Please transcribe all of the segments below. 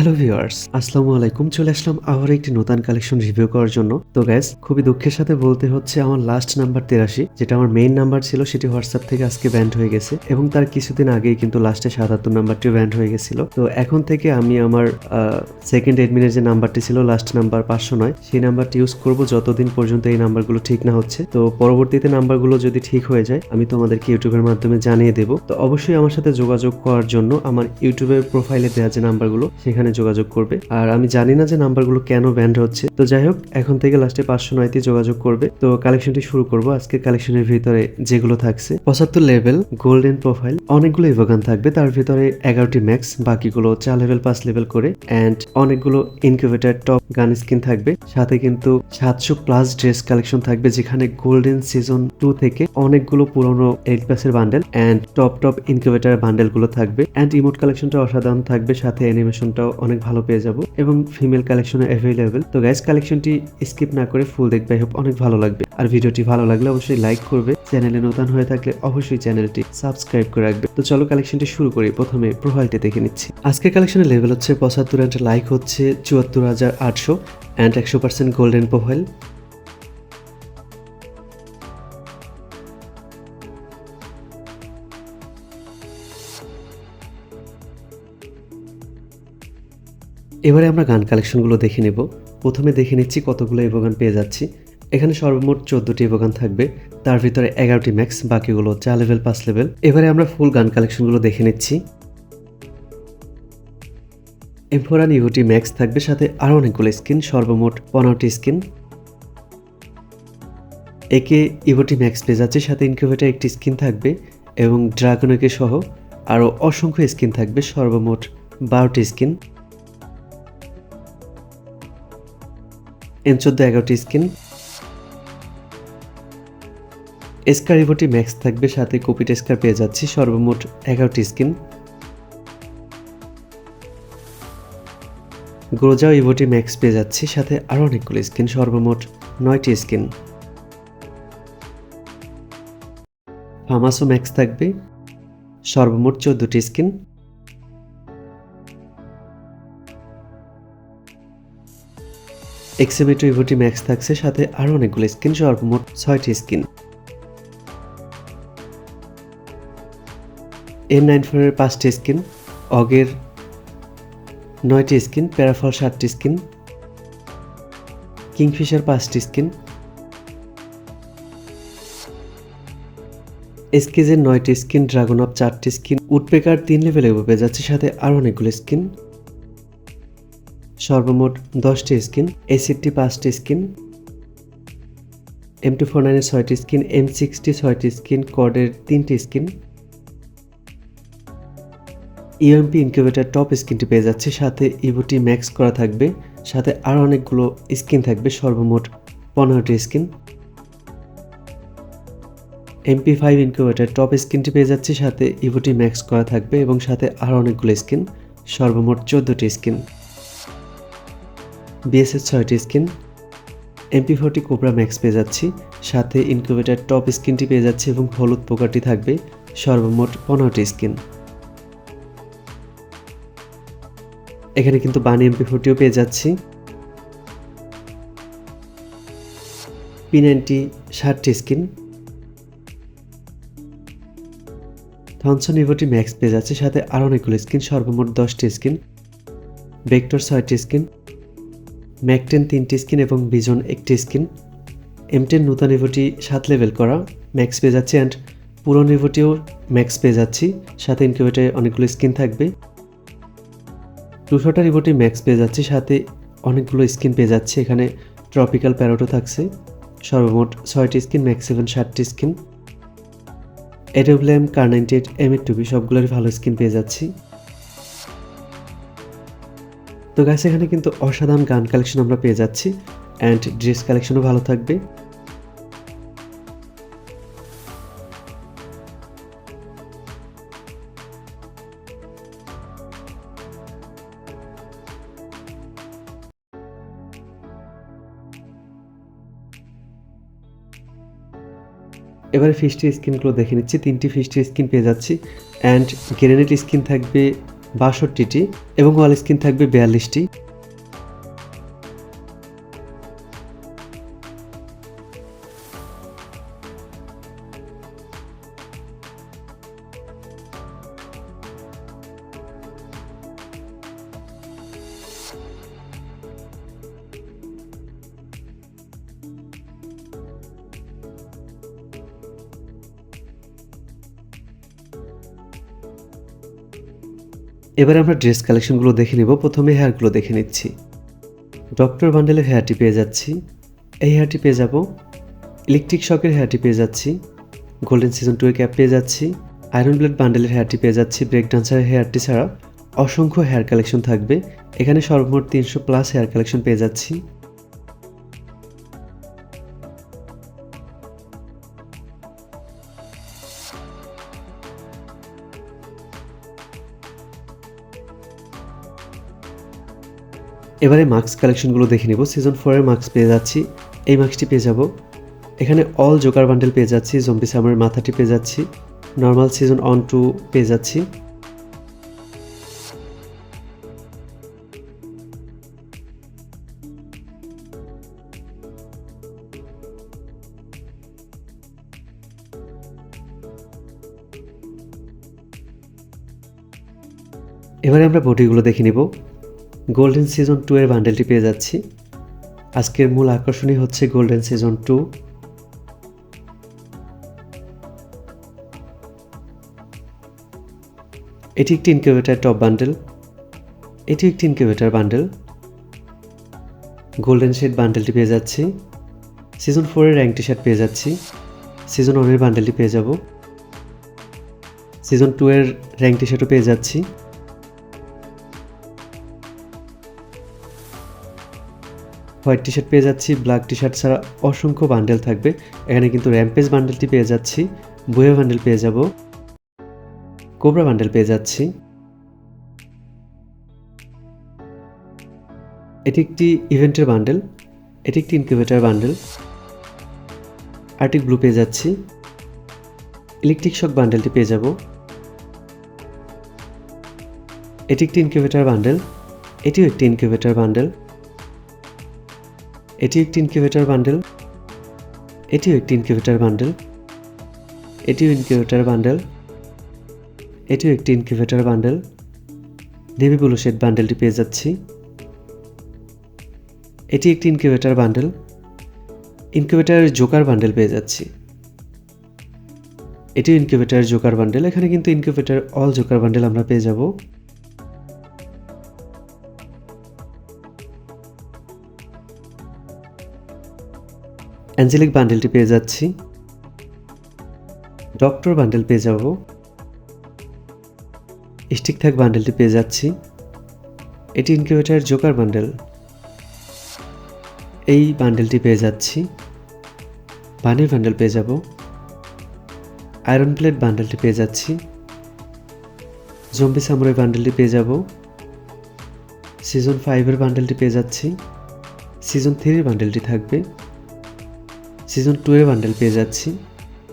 Hello viewers আসসালামু আলাইকুম। চলে আসলাম আবার একটি নতুন কালেকশন রিভিউ করার জন্য। তো গ্যাস খুবই দুঃখের সাথে বলতে হচ্ছে আমার লাস্ট নাম্বার তেরাশি, যেটা আমার মেইন নাম্বার ছিল, সেটি হোয়াটসঅ্যাপ থেকে আজকে ব্যান্ড হয়ে গেছে। এবং তার কিছুদিন আগেই কিন্তু লাস্টে সাতাত্তর নাম্বারটিও ব্যান্ড হয়ে গেছিল। তো এখন থেকে আমি আমার সেকেন্ড এডমিনের যে নাম্বারটি ছিল লাস্ট নাম্বার পাঁচশো নয়, সেই নাম্বারটি ইউজ করব যতদিন পর্যন্ত এই নাম্বারগুলো ঠিক না হচ্ছে। তো পরবর্তীতে নাম্বারগুলো যদি ঠিক হয়ে যায়, আমি তোমাদেরকে ইউটিউবের মাধ্যমে জানিয়ে দেবো। তো অবশ্যই আমার সাথে যোগাযোগ করার জন্য আমার ইউটিউবের প্রোফাইলে দেওয়া যে নাম্বারগুলো সেখানে যোগাযোগ করবে। আর আমি জানি না যে নাম্বারগুলো কেন ব্যান্ড হচ্ছে। তো যাই হোক, এখন থেকে লাস্টে পাঁচশো নয়তে যোগাযোগ করবে। তো কালেকশনটি শুরু করব আজকে কালেকশনের ভিতরে যেগুলো থাকছে। পঁচাত্তর লেভেল, গোল্ডেন প্রোফাইল, অনেকগুলো ইভোগান থাকবে। তার ভিতরে এগারোটি ম্যাক্স, বাকিগুলো চার লেভেল, পাঁচ লেভেল করে। অ্যান্ড অনেকগুলো ইনকিউবেটার টপ গান স্কিন থাকবে। সাথে কিন্তু সাতশো প্লাস ড্রেস কালেকশন থাকবে, যেখানে গোল্ডেন সিজন টু থেকে অনেকগুলো পুরনো এইট প্লাসের bundle and top top incubator বান্ডেলগুলো থাকবে। অ্যান্ড ইমোট কালেকশনটা অসাধারণ থাকবে, সাথে অ্যানিমেশনটাও অনেক ভালো পেয়ে যাব এবং ফিমেল কালেকশন অ্যাভেলেবেল তো গ্যাস কালেকশনটি স্কিপ না করে ফুল দেখবে হোপ অনেক ভালো লাগবে। আর ভিডিওটি ভালো লাগলে অবশ্যই লাইক করবে। চ্যানেলে নতুন হয়ে থাকলে অবশ্যই চ্যানেলটি সাবস্ক্রাইব করে রাখবে। তো চলো কালেকশনটি শুরু করি। প্রথমে প্রোফাইলটি দেখে নিচ্ছি। আজকের কালেকশনের লেভেল হচ্ছে পঁচাত্তর অ্যান্ড লাইক হচ্ছে চুয়াত্তর হাজার আটশো অ্যান্ড একশো পার্সেন্ট গোল্ডেন প্রোফাইল এবারে আমরা গান কালেকশনগুলো দেখে নেব। প্রথমে দেখে নিচ্ছি কতগুলো এভোগান পেয়ে যাচ্ছি। এখানে সর্বমোট চোদ্দোটি এভোগান থাকবে। তার ভিতরে এগারোটি ম্যাক্স বাকিগুলো চার লেভেল পাঁচ লেভেল এবারে আমরা ফুল গান কালেকশনগুলো দেখে নিচ্ছি। এমফোরান ইভোটি ম্যাক্স থাকবে, সাথে আরও অনেকগুলো স্কিন সর্বমোট পনেরোটি স্কিন একে ইভোটি ম্যাক্স পেয়ে যাচ্ছে, সাথে ইনকিউবেটার একটি স্কিন থাকবে এবং ড্রাগনকে সহ আরও অসংখ্য স্কিন থাকবে, সর্বমোট বারোটি স্কিন এন চোদ্দ এগারোটি স্কিন। এসকার ইভোটি ম্যাক্স থাকবে, সাথে কপিট এসকার পেয়ে যাচ্ছি, সর্বমোট এগারোটি স্কিন। গ্রোজাও ইভোটি ম্যাক্স পেয়ে যাচ্ছি, সাথে আরও অনেকগুলো স্কিন, সর্বমোট নয়টি স্কিন। ফামাসো ম্যাক্স থাকবে, সর্বমোট চোদ্দটি স্কিন। এক্সিমেটো ইভোটি ম্যাক্স থাকছে, সাথে আরও অনেকগুলো স্কিন সর্বমোট ছয়টি স্কিন এন নাইন ফোরের পাঁচটি স্কিন অগের নয়টি স্কিন প্যারাফল সাতটি স্কিন কিংফিশার পাঁচটি স্কিন এসকেজের নয়টি স্কিন ড্রাগন আপ চারটি স্কিন উডপেকার তিন লেভেলে পেয়ে যাচ্ছে সাথে আরও অনেকগুলো স্কিন সর্বমোট দশটি স্কিন এসিডটি পাঁচটি স্কিন এম টু ফোর নাইনের ছয়টি স্কিন এম সিক্সটি ছয়টি স্কিন কডের তিনটি স্কিন। ইএমপি ইনকিউবেটার টপ স্কিনটি পেয়ে যাচ্ছে, সাথে ইভোটি ম্যাক্স করা থাকবে, সাথে আরও অনেকগুলো স্কিন থাকবে, সর্বমোট পনেরোটি skin. MP five incubator top স্কিনটি পেয়ে যাচ্ছে, সাথে ইভোটি ম্যাক্স করা থাকবে, এবং সাথে আরও অনেকগুলো স্কিন, সর্বমোট চোদ্দোটি স্কিন। বিএসএস ছয়টি skin MP forty cobra max পেয়ে যাচ্ছি, সাথে ইনকিউবেটার টপ স্কিনটি পেয়ে যাচ্ছে এবং হলুদ পোকাটি থাকবে, সর্বমোট পনেরোটি স্কিন। এখানে কিন্তু বানি এমপি ফোরটিও পেয়ে যাচ্ছি। পি নাইনটি ষাটটি স্কিন। থনসন ইভোটি ম্যাক্স পেয়ে যাচ্ছে, সাথে আরও অনেকগুলো স্কিন, সর্বমোট দশটি স্কিন। ভেক্টর ছয়টি স্কিন। ম্যাকটেন তিনটি স্কিন এবং বিজন একটি স্কিন এমটেন নূতন ইভোটি সাত লেভেল করা। ম্যাক্স পেয়ে যাচ্ছে অ্যান্ড পুরনো ইভোটিও ম্যাক্স পেয়ে যাচ্ছি। সাথে ইনকিউবেটারে অনেকগুলো স্কিন থাকবে। দুশোটা রিভোটি ম্যাক্স পেয়ে যাচ্ছি। সাথে অনেকগুলো স্কিন পেয়ে যাচ্ছে। এখানে ট্রপিক্যাল প্যারোটো থাকছে। সর্বমোট ছয়টি স্কিন ম্যাক্স সেভেন ষাটটি স্কিন এডোব্লেম কার নাইনটি এইট এম এর টুবি সবগুলোরই ভালো স্কিন পেয়ে যাচ্ছি। তো গাছ এখানে কিন্তু অসাধারণ গান কালেকশন আমরা পেয়ে যাচ্ছি অ্যান্ড ড্রেস কালেকশনও ভালো থাকবে। এবারে ফিস্টি স্কিনগুলো দেখে নিচ্ছি, তিনটি ফিস্টি স্কিন পেয়ে যাচ্ছি অ্যান্ড গ্রেনেড স্কিন থাকবে বাষট্টিটি এবং ওয়াল স্ক্রিন থাকবে বিয়াল্লিশটি। এবার আমরা ড্রেস কালেকশনগুলো দেখে নেব। প্রথমে হেয়ারগুলো দেখে নিচ্ছি। ডক্টর বান্ডেলের হেয়ারটি পেয়ে যাচ্ছি। এই হেয়ারটি পেয়ে যাব। ইলেকট্রিক শকের হেয়ারটি পেয়ে যাচ্ছি। গোল্ডেন সিজন টু ক্যাপ পেয়ে যাচ্ছি। আয়রন ব্লেড বান্ডেলের হেয়ারটি পেয়ে যাচ্ছি। ব্রেক ডান্সারের হেয়ারটি ছাড়া অসংখ্য হেয়ার কালেকশন থাকবে। এখানে সর্বমোট তিনশো প্লাস হেয়ার কালেকশন পেয়ে যাচ্ছি। এবারে মাস্ক কালেকশনগুলো দেখে নিব। সিজন ফোরের মাস্ক পেয়ে যাচ্ছি। এই মাস্কটি পেয়ে যাব। এখানে অল জোকার বান্ডেল পেয়ে যাচ্ছি জম্বি সামারের মাথাটি পেয়ে যাচ্ছি নর্মাল সিজন অন টু পেয়ে যাচ্ছি। এবারে আমরা বডিগুলো দেখে নিব। গোল্ডেন সিজন টু এর বান্ডেলটি পেয়ে যাচ্ছি। আজকের মূল আকর্ষণই হচ্ছে গোল্ডেন সিজন টু এটি একটি ইনকিউবেটার টপ বান্ডেল এটি একটি ইনকিউবেটার বান্ডেল গোল্ডেন শেড বান্ডেলটি পেয়ে যাচ্ছি। সিজন ফোরের র্যাঙ্ক টি শার্ট পেয়ে যাচ্ছি। সিজন ওয়ানের বান্ডেলটি পেয়ে যাব। সিজন টু এর র্যাঙ্ক টি শার্টও পেয়ে যাচ্ছি। হোয়াইট টি শার্ট পেয়ে যাচ্ছি, ব্ল্যাক টি শার্ট ছাড়া অসংখ্য বান্ডেল থাকবে। এখানে কিন্তু র্যাম্পেজ বান্ডেলটি পেয়ে যাচ্ছি বইয়া বান্ডেল পেয়ে যাব, কোবরা বান্ডেল পেয়ে যাচ্ছি। এটি একটি ইভেন্টের বান্ডেল, এটি একটি ইনকিউবেটার বান্ডেল। আর্টিক ব্লু পেয়ে যাচ্ছি, ইলেকট্রিক শক বান্ডেলটি পেয়ে যাব। এটি একটি ইনকিউবেটার বান্ডেল, এটিও একটি ইনকিউবেটার বান্ডেল। এটি একটি ইনকিউবেটার বান্ডেল এটিও একটি ইনকিউবেটার বান্ডেল এটিও ইনকিউবেটার বান্ডেল এটিও একটি incubator bundle navy blue shade বান্ডেলটি পেয়ে যাচ্ছি। এটি একটি ইনকিউবেটার বান্ডেল ইনকিউবেটারের জোকার বান্ডেল পেয়ে যাচ্ছি। এটিও ইনকিউবেটারের জোকার বান্ডেল এখানে কিন্তু ইনকিউবেটার অল জোকার বান্ডেল আমরা পেয়ে যাব। অ্যাঞ্জেলিক বান্ডেলটি পেয়ে যাচ্ছি। ডক্টর বান্ডেল পেয়ে যাব। স্টিক থাক বান্ডেলটি পেয়ে যাচ্ছি। এটি ইনকিউবেটারের জোকার বান্ডেল। এই বান্ডেলটি পেয়ে যাচ্ছি। বানির বান্ডেল পেয়ে যাব। আয়রন প্লেট বান্ডেলটি পেয়ে যাচ্ছি। জম্বি সামুরাই বান্ডেলটি পেয়ে যাব। সিজন ফাইভের বান্ডেলটি পেয়ে যাচ্ছি। সিজন থ্রির বান্ডেলটি থাকবে। সিজন টু এর বান্ডেল পেয়ে যাচ্ছি।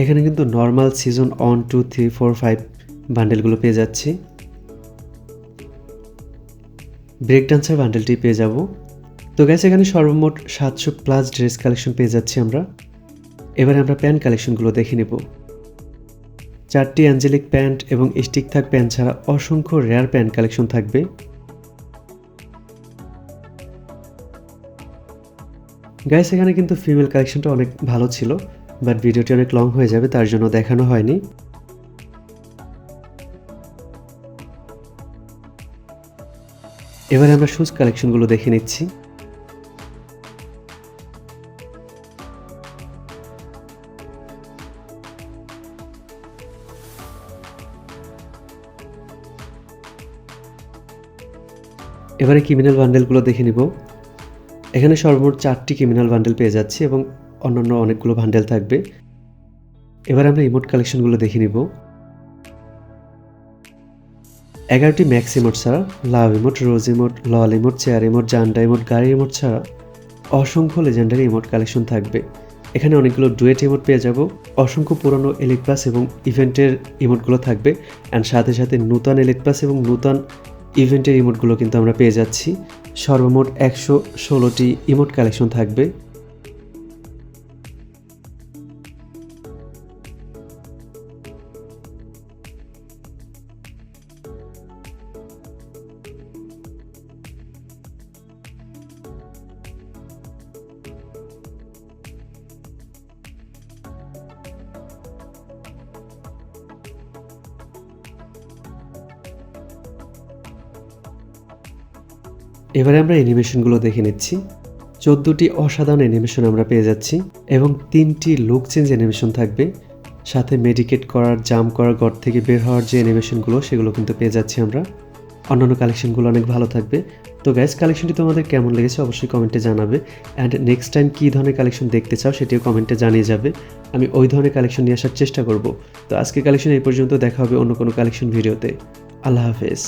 এখানে কিন্তু normal season one two three four five বান্ডেলগুলো পেয়ে যাচ্ছি। ব্রেক ডান্সার বান্ডেলটি পেয়ে যাব। তো গ্যাস এখানে সর্বমোট সাতশো প্লাস ড্রেস কালেকশন পেয়ে যাচ্ছি আমরা। এবারে আমরা প্যান্ট কালেকশনগুলো দেখে নেব। চারটি অ্যাঞ্জেলিক প্যান্ট এবং স্টিক থাক প্যান্ট ছাড়া অসংখ্য রেয়ার প্যান্ট কালেকশন থাকবে। গাইস এখানে কিন্তু ফিমেল কালেকশনটা অনেক ভালো ছিল বাট ভিডিওটি অনেক লং হয়ে যাবে, তার জন্য দেখানো হয়নি। এবারে আমরা শুজ কালেকশনগুলো দেখে নিচ্ছি। এবারে ক্রিমিনাল বান্ডেলগুলো দেখে নিব। এখানে সর্বমোট চারটি ক্রিমিনাল বান্ডেল পেয়ে যাচ্ছি এবং অন্যান্য অনেকগুলো বান্ডেল থাকবে। এবার আমরা ইমোট কালেকশনগুলো দেখে নিব। এগারোটি ম্যাক্স ইমোট ছাড়া love emote rose emote lol emote chair emote জান্ডা emote গাড়ি ইমোট ছাড়া অসংখ্য লেজেন্ডারি ইমোট কালেকশন থাকবে। এখানে অনেকগুলো ডুয়েট ইমোট পেয়ে যাব, অসংখ্য পুরনো এলিট প্লাস এবং ইভেন্টের ইমোটগুলো থাকবে অ্যান্ড সাথে সাথে নূতন এলিট প্লাস এবং নূতন ইভেন্টের ইমোটগুলো কিন্তু আমরা পেয়ে যাচ্ছি। সর্বমোট একশো ষোলোটি ইমোট কালেকশন থাকবে। এবারে আমরা অ্যানিমেশনগুলো দেখে নিচ্ছি। চোদ্দোটি অসাধারণ অ্যানিমেশন আমরা পেয়ে যাচ্ছি এবং তিনটি লুক চেঞ্জ অ্যানিমেশন থাকবে। সাথে মেডিকেট করার জাম্প করার, ঘর থেকে বের হওয়ার যে অ্যানিমেশনগুলো সেগুলো কিন্তু পেয়ে যাচ্ছি আমরা। অন্যান্য কালেকশনগুলো অনেক ভালো থাকবে। তো গ্যাস কালেকশনটি তোমাদের কেমন লেগেছে অবশ্যই কমেন্টে জানাবে। অ্যান্ড নেক্সট টাইম কী ধরনের কালেকশন দেখতে চাও, সেটিও কমেন্টে জানিয়ে যাবে। আমি ওই ধরনের কালেকশন নিয়ে আসার চেষ্টা করব। তো আজকে কালেকশন এই পর্যন্ত, দেখা হবে অন্য কোনো কালেকশন ভিডিওতে আল্লাহ হাফেজ।